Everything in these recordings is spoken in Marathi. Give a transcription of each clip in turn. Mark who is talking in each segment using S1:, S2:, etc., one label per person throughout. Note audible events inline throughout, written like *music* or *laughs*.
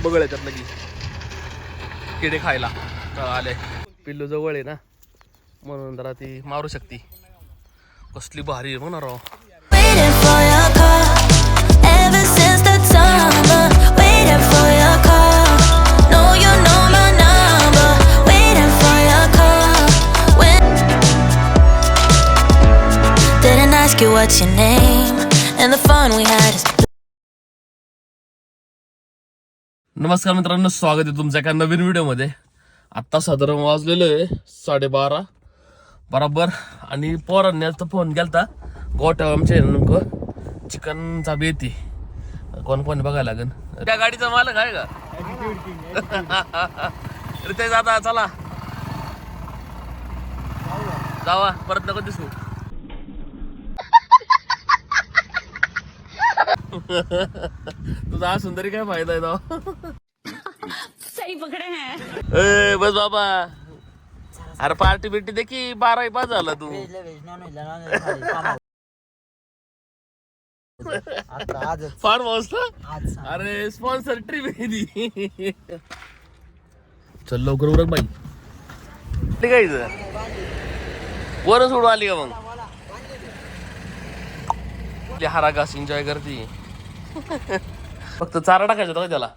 S1: लोकं बघल आहेत त्यातलं की किडे खायला. आले पिल्लू जवळ आहे ना म्हणून जरा ती मारू शकते. कसली भारी आहे म्हणा
S2: Watch your name. And the fun we had is
S1: नमस्कार मित्रांनो स्वागत आहे तुमच्या एका नवीन व्हिडिओमध्ये. आत्ता साधारण वाजलेलं आहे साडेबारा. बराबर. आणि पोरांनी आता फोन केलता गोट्या आमच्या इथं नेमकं चिकनचा बेती. कोण कोण बघायला लागेल त्या गाडीचा मालक आहे का? *laughs* रितेश आता चला. जावा परत नको दिसू. तुझा असून तरी काय फायदा आहे तो?
S3: सही पकड़े हैं।
S1: ए बस बाबा. अरे पार्टी बिर्टी दे की बारा पाच झाला तू. फार मस्त. अरे स्पॉन्सर ट्रिप आहे चल लवकर उरक बाई. ठीक आहे. वरच सोडून आली का मग? हारा घास एन्जॉय करते. *laughs* फक्त चारा टाकायचा होता का त्याला?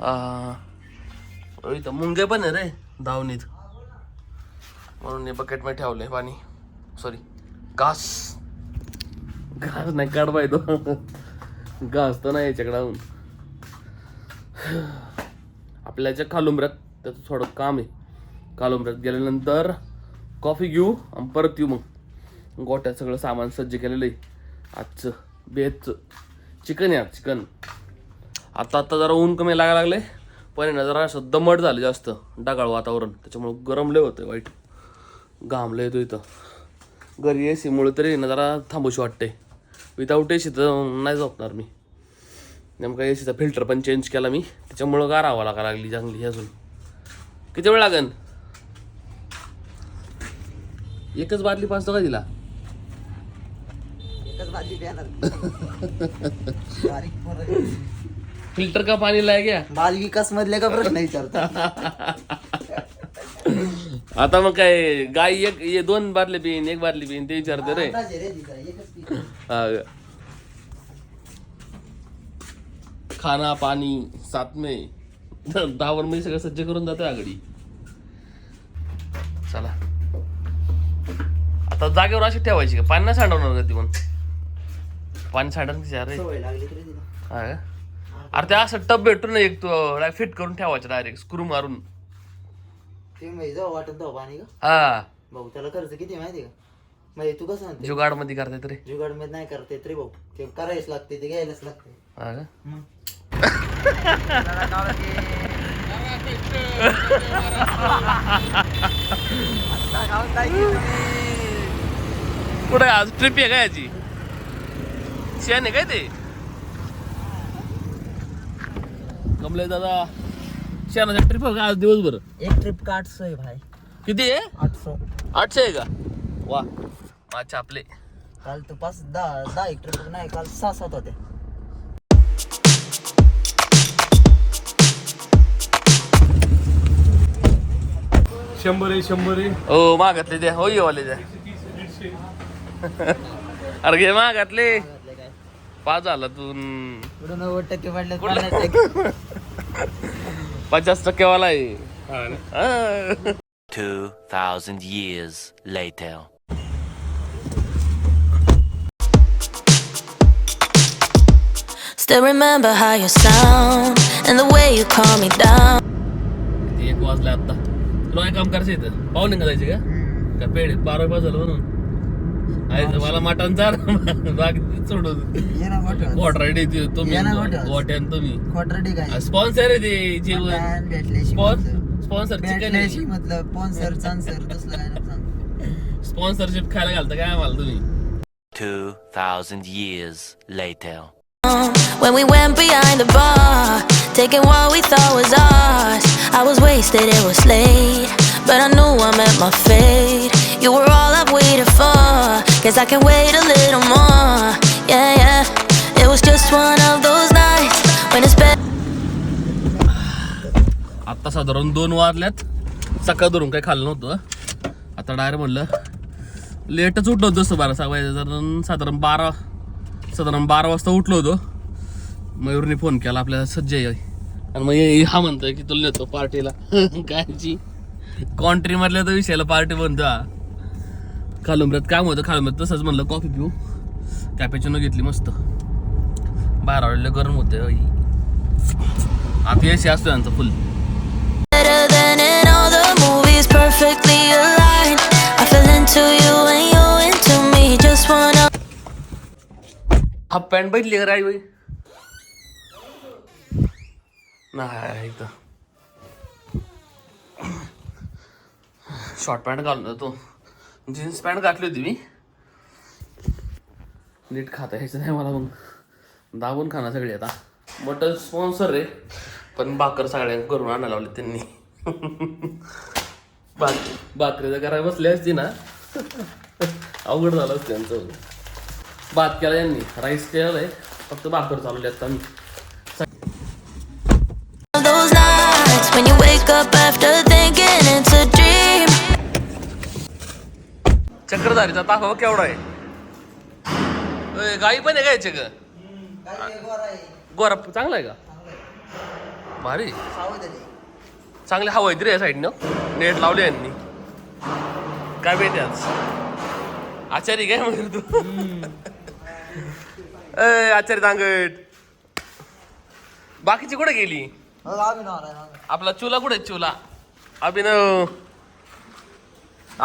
S1: हा इथं मुंगे पण आहे रे धावणीत म्हणून हे बकेटमध्ये ठेवलंय पाणी. सॉरी घास. घास नाही काढवाय तो घास तर नाही याच्याकडे आपल्या याच्या कालुंबऱ्यात त्याचं थोडं काम आहे. कालुंबऱ्यात गेल्यानंतर कॉफी घेऊ आणि परत येऊ मग. गोट्यात सगळं सामान सज्ज केलेलं आहे. आजचं बेजचं चिकन आहे चिकन. आता आता जरा ऊन कमी लागायला लागले. पण ना जरा असं दमट झालं जास्त ढगाळ वातावरण. त्याच्यामुळं गरमले होतं वाईट. घामलं येतो इथं. घरी ए सीमुळे तरी ना जरा थांबूशी वाटते विदाऊट ए सी तर नाही झोपणार मी. नेमका ए सीचा फिल्टर पण चेंज केला मी. त्याच्यामुळं गारावा लागा लागली चांगली अजून. किती वेळ लागेल एकच बादली पाच का दिला? फिल्टर का पाणी लाय गया?
S4: बाल विकास मधले का प्रश्न विचारता?
S1: आता मग काय गाय एक ये दोन बाटले पिन एक बाटली पिन ते विचारते रे. हा. खाना पाणी सात मे. दहावर मध्ये सगळं सज्ज करून जातोय आगडी. चला. आता जागेवर अशी ठेवायची का? पाणी नाही सांडवणार का ती पण? पाणी सांडवणार की अरे
S4: सवय लागली तरी तिला.
S1: हा का? अरे ते असं टब भेटून एक तो फिट करून ठेवायचं डायरेक्ट स्क्रू मारून.
S4: ते म्हणजे जाऊ वाटत जाऊ पाणी का?
S1: हा.
S4: भाऊ त्याला खर्च किती माहिती का? म्हणजे तू कसं म्हणते
S1: जुगाडमध्ये करता रे
S4: जुगाडमध्ये नाही करता येत रे भाऊ. ते करायच लागते ते घ्यायलाच लागते.
S1: हा का? कुठे आज ट्रिप आहे का याची? शेण आहे काय ते? कमले दादा. शेणाचा ट्रिप आहे का आज दिवसभर?
S4: एक ट्रिप का आठशे आहे भाई.
S1: किती आहे?
S4: आठशे.
S1: आठशे आहे का? वा अच्छा आपले.
S4: काल तू पाच दहा दहा एक ट्रिप नाही काल सहा सात होते.
S5: शंभर आहे शंभर आहे.
S1: हो मागातले द्या. हो ये वाले द्या. अरे घे मागातले. पाच झाला तू
S4: पुढे नव्वद टक्के पडले पन्नास टक्के.
S1: पचास टक्केवाला आहे.
S5: हा ना.
S1: हा.
S6: 2,000 years later.
S2: Still remember how you sound and the way you calm me down.
S1: एक वाजला आता. तुला काय काम करायचं इथं? पाहुणे का? जायचे का पेढे बारा पाच झालं म्हणून. मला मटण चार बाकी सोडून.
S4: ये ना गोठा.
S1: क्वार्टर रेडी तुम्ही. गोट्यान तुम्ही. स्पॉन्सर आहे ते जेवण. स्पॉन्सर चिकन
S4: मतलब स्पॉन्सर चान्सर
S1: स्पॉन्सरशिप खायला घालता काय आम्हाला तुम्ही?
S6: 2,000 years later.
S2: When we went behind the bar, taking what we thought was ours. I was wasted, it was late, but I knew I met my fate. You were all I've waited for. Guess I can wait a little more. Yeah, yeah. It was just one of those
S1: nights when it's been. आता साधारण दोन वाजल्यात सकाळ धरून काही खाल्लं नव्हतं आता डायरेक्ट म्हणलं लेटच उठलो होतो जसं बारा सहा वाजता साधारण बारा साधारण बारा वाजता उठलो होतो मयूरने फोन केला आपल्याला सज्ज आणि मग हा म्हणतोय की तुला नेतो पार्टीला *laughs* काय कायची कॉन्ट्रीमधल्या तर विषयाला पार्टी म्हणतो हा खालुंबऱ्यात काम होतं खालुंबऱ्यात तसंच म्हणलं कॉफी पिऊ. कॅपेचिनो घेतली मस्त. बाहेर आवडलं गरम होतं आता एसी असतो यांचा फुल. हाफ पॅन्ट बघितली का बाई नाही शॉर्ट पॅन्ट घालून जातो. जीन्स पॅन्ट घातली होती मी. नीट खाता यायचं नाही मला मग दाबून खाना सगळे आता. मटन स्पॉन्सर आहे पण भाकर सगळ्यांना करून आणायला लावले त्यांनी. भाक भाकरीचं करायला बसली असती ना. अवघड झालं असतं त्यांचं. भात केला यांनी राईस केलेलं आहे फक्त भाकर चालवली आता मी चक्रधारीचा ताफा केवढा आहे. गाई पण आहे काय ग. गोरा चांगला आहे का? भारी. चांगले हवा आहे रे या साईडनं. नेट लावले यांनी. काय माहिती आज? आचारी काय म्हणतो तू? अय आचारी दांगट बाकीची कुठे गेली? आपला चुला कुठे चुला. अभिनव.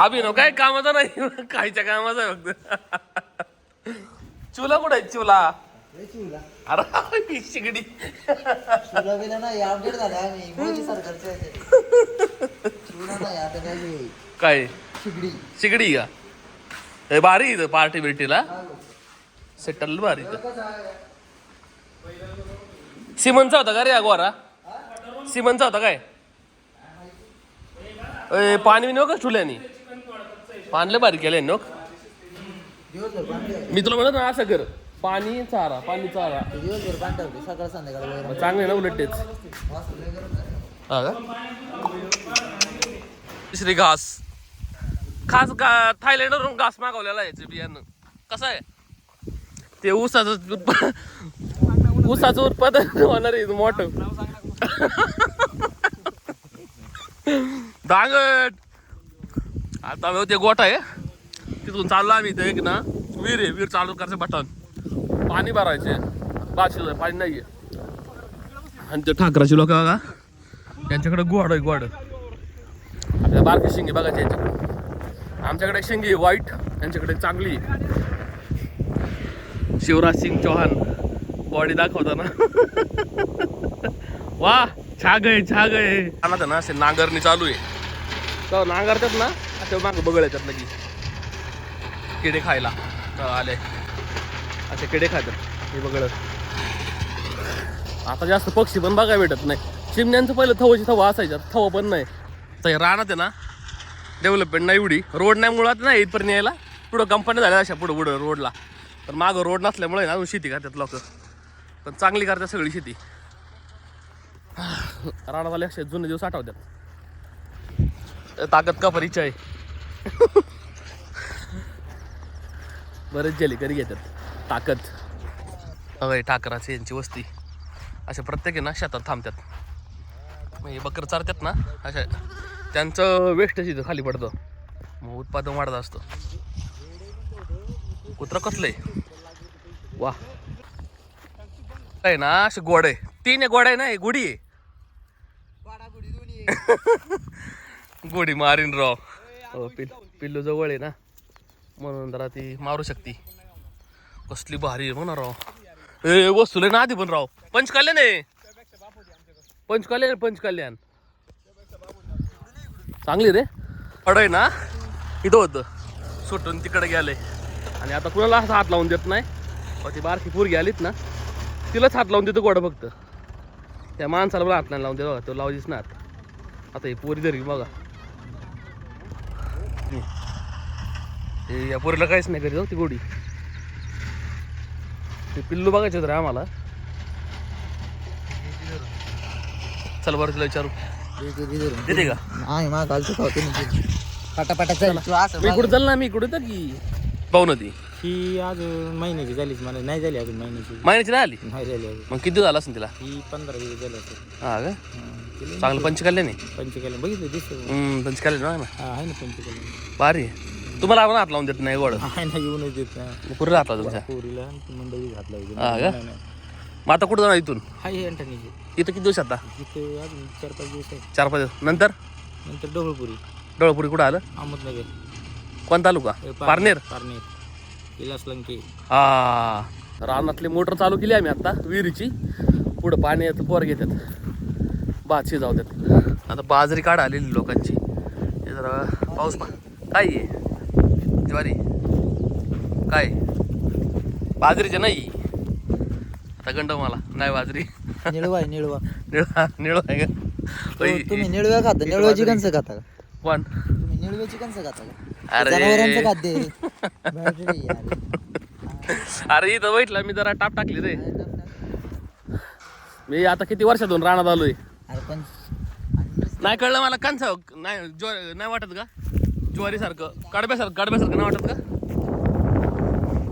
S1: अभिनव काय कामाचा नाही कायच्या कामाचा आहे फक्त. चुला कुठे आहे? चुला. अरे शिगडी.
S4: तुला बिना नाही अपडेट झाले आम्ही मोदी सरकारचे आहे. नाही आता काय शिगडी.
S1: शिगडी का? हे भारी इथं पार्टी बिर्टीला सेटल भारी इथं. सिमनचा होता का रे अगवारा सिमनचा होता काय? अय, पाणी बिन का ठुल्यानी पाणलं भारी केलं नोक.
S4: दिवसभर.
S1: मी तुला म्हणत ना असं कर. पाणी चारा पाणी चारा.
S4: दिवसभर सकाळ संध्याकाळ वगैरे.
S1: मग चांगले ना उलट तेच हा का? तिसरी घास. खास गा थायलंडवरून घास मागवलेला आहे याचं बियाणं कसं आहे? ते ऊसाचं उत्प- ऊसाचं उत्पादन होणार आहे मोठं. दांगट. आता आम्ही ते गोठा आहे. तिथून चाललो आम्ही इथे एक ना. विहीर आहे विहीर चालू करायचं बटन. पाणी भरायचे. बाशी पाणी नाही आहे आणि ते ठाकराची लोक बघा. त्यांच्याकडे गोड आहे गोड आपल्या बारकी शिंगी बघायची यांच्याकडे आमच्याकडे एक शिंगी वाईट त्यांच्याकडे चांगली आहे. शिवराज सिंग चौहान. बॉडी दाखवताना. *laughs* वा छाग आहे छाग आहे ना असे नांगरणी चालू आहे. तर नांगरतात ना. असं मागं बगळ येतात लगी किडे खायला. तर आले. असे किडे खातात. हे बगळ आता जास्त पक्षी पण बघायला भेटत नाही. चिमण्यांचं पहिलं थवाची थवा असायच्या थवा पण नाही. तर राहणार रानात आहे ना डेव्हलपमेंट नाही एवढी. रोड नाही मुळात नाही इथपर्यंत यायला. पुढं कंपन्या झाल्या अशा पुढं पुढं रोडला पण मागं रोड नसल्यामुळे ना अजून शेती करतात लोक. पण चांगली करतात सगळी शेती. रानावाले असे जुने दिवस आठवतात. ताकद का परिचय आहे? *laughs* बरेच जेली करी घेतात. ताकद. अगं ठाकराची यांची वस्ती. अशा प्रत्येक आहे ना शेतात थांबतात. मग हे बकर चारतात ना अशा त्यांचं वेस्ट तिथं खाली पडतं. मग उत्पादन वाढत असतं. कुत्र कसलंय? वा. काय ना असे गोड आहे. तीन आहे गोड आहे ना हे गुढी आहे. गोडी *laughs* मारीन राव. हो पिल पिल्लू जवळ आहे ना म्हणून जरा ती मारू शकते. कसली भारी आहे म्हणा राव. ए वस्तूले ना आधी पण राव. पंचकल्याण आहे. पंचकल्याण पंचकल्याण चांगली रे. अड आहे ना. इथं होतं. सुटून तिकडे गेले. आणि आता कुणाला असं हात लावून देत नाही. ती बारकी पोरगी आलीत ना. तिलाच हात लावून देतो गोडं फक्त. त्या माणसाला पण हात नाही लावून देतो तो लावलीच ना आता ही पोरी धरी बघा. हे या पोरीला काहीच नाही करीत हो ती गोडी. ते पिल्लू बघायचे रे आम्हाला. चल बरं तुला विचारू.
S4: देते,
S1: का?
S4: नाही मा घालतो खावतो ना ते. पटापटा चल. तू असं
S1: मी कुठं चल ना मी कुठे तर की. पाहू नदी
S7: ही अजून महिन्याची झालीच मला. नाही झाली अजून महिन्याची.
S1: महिन्याची नाही आली?
S7: नाही झाली अजून.
S1: मग किती दिवस झाला असेल तिला?
S7: ही पंधरा दिवस झाले असेल.
S1: हा का?
S7: हं,
S1: चांगलं पंचकल्याण?
S7: पंचकल्याण. बघितलं दिसतं
S1: पंचकल्याण आहे ना?
S7: हा आहे ना पंचकल्याण.
S1: भारी आहे. तुम्हाला आपण हात लावून देत नाही गोड.
S7: आहे ना येऊनच देत ना
S1: पुरे हात लावतो तुमच्या
S7: पोरीला मंडळी घातला.
S1: हा का?
S7: नाही, नाही.
S1: मग आता कुठं जाणार इथून?
S7: हाय हे अंटणीची.
S1: इथं किती दिवस आता?
S7: इथं अजून चार पाच दिवस आहे
S1: चार पाच दिवस. नंतर?
S7: नंतर डोळपुरी
S1: डोळपुरी कुठं आलं?
S7: अहमदनगर.
S1: कोण तालुका? पारनेर?
S7: पारनेर. विलास लंके.
S1: हा. रानातली मोटर चालू केली आम्ही आता विहिरीची. पुढं पाणी येतं पोर घेतात. भात शिजाव देत. आता बाजरी काढ आलेली लोकांची. हे जरा पाऊस पा काय आहे ज्वारी. काय? बाजरीचे नाही. आता गंड मला. नाही बाजरी.
S4: निळवा आहे निळवा.
S1: निळा निळ आहे का?
S4: तो- तुम्ही निळव्या खाता. निळव्याची कंस खाता का?
S1: पण
S4: तुम्ही निळव्याची कंस खाता का?
S1: अरे.
S4: खाद्य.
S1: अरे इथं बैठला मी जरा टाप टाकली रे. मी आता किती वर्षातून रानात आलोय. नाही कळलं मला कंच नाही ज्वा नाही वाटत का? ज्वारी सारखं कडब्यासारखं कडब्यासारखं नाही वाटत का?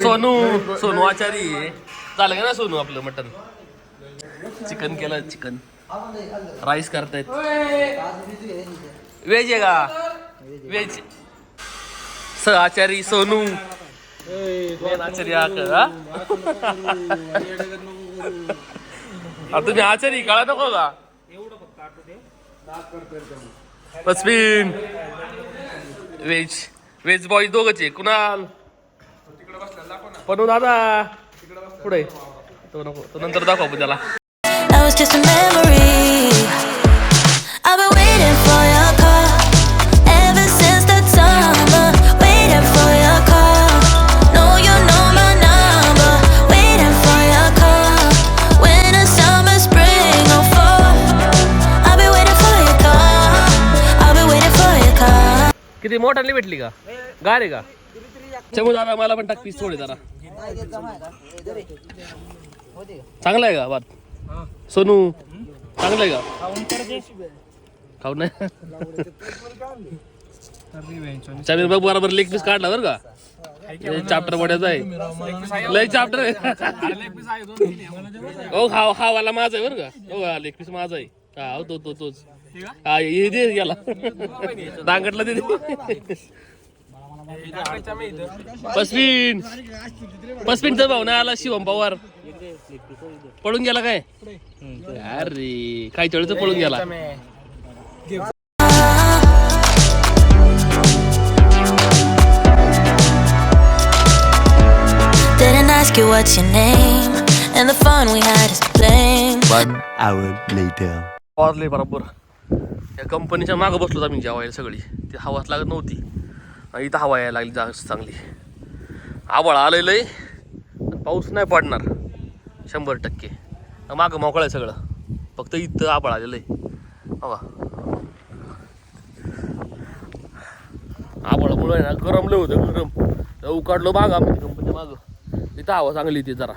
S1: सोनू सोनू आचारी. झालं का ना सोनू आपलं मटन चिकन केलं चिकन. राईस करतायत. व्हेज आहे का? व्हेज स आचारी सोनू आचारी *laughs* तुम्ही आचारी काळा नको का? पस्मिन व्हेज व्हेज बॉय दोघच आहे कुणाल? पनू दादा. पुढे. तो नको तो नंतर दाखव आपण त्याला. किती मोठाली भेटली का? गार का? चमू दादा मला पण टाक पीस थोडे जरा. चांगला आहे का बात? सोनू चांगलं आहे का? खाऊ नाही? समीर बघ बरोबर लेग पीस काढला बरं का? चाप्टर मोठ्याचा आहे. लय चाप्टर आहे. हो, ओ हा हा वाला माझा आहे बरं का? हो लेग पीस माझा आहे. हा हो तो तो तोच. हा हे दे याला दांगटला दे दे. पस्वीन पस्वीनचा भाऊ ना आला शिवम पवार पळून गेला काय अरे काय चळचं पळून गेला
S2: Didn't ask you what's your name, and the fun we had is lame.
S6: One hour later.
S1: या कंपनीच्या मागं बसलो आम्ही जेवायला सगळी. ती हवाच लागत नव्हती. आणि इथं हवा यायला लागली जा चांगली. आबळ आलेलं आहे पाऊस नाही पडणार. शंभर टक्के. मागं मोकळं आहे सगळं. फक्त इथं आबळ आलेलं आहे. हो हवा आबळामुळं आहे ना गरमलं होतं गरम. उकाडलो मागं आम्ही कंपनीच्या मागं. इथं हवा चांगली ती जरा.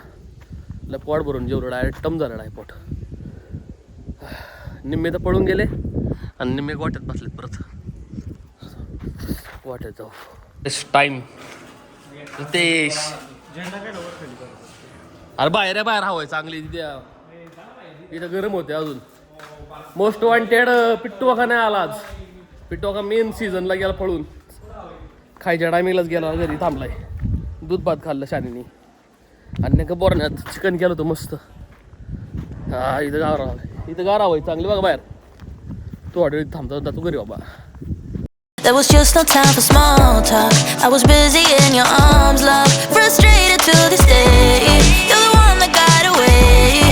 S1: लय पोट भरून जेवढं डायरेक्ट टम झालं आहे पोट. निम्मे तर पळून गेले. आणि निम्मे गोट्यात बसलेत परत. गोट्यात जाऊ. टाइम रितेश अरे बाहेर आहे बाहेर हवंय चांगली तिथे इथं गरम होते अजून. मोस्ट वॉन्टेड पिट्टू का नाही आला आज. पिट्टू का मेन सीझनला गेला पळून. खायच्या टायमिंगलाच गेला घरी थांबलाय. दूध भात खाल्लं शानीनी. आणि नाही का बोरण्यात चिकन केलं होतं मस्त. हा इथं गाव राहा इथं गाव राहावं चांगली बघा बाहेर. तू ऑलरेडी थांबता होता तू घरी बाबा
S2: There was just no time for small talk. I was busy in your arms, love. Frustrated to this day. You're the one that got away.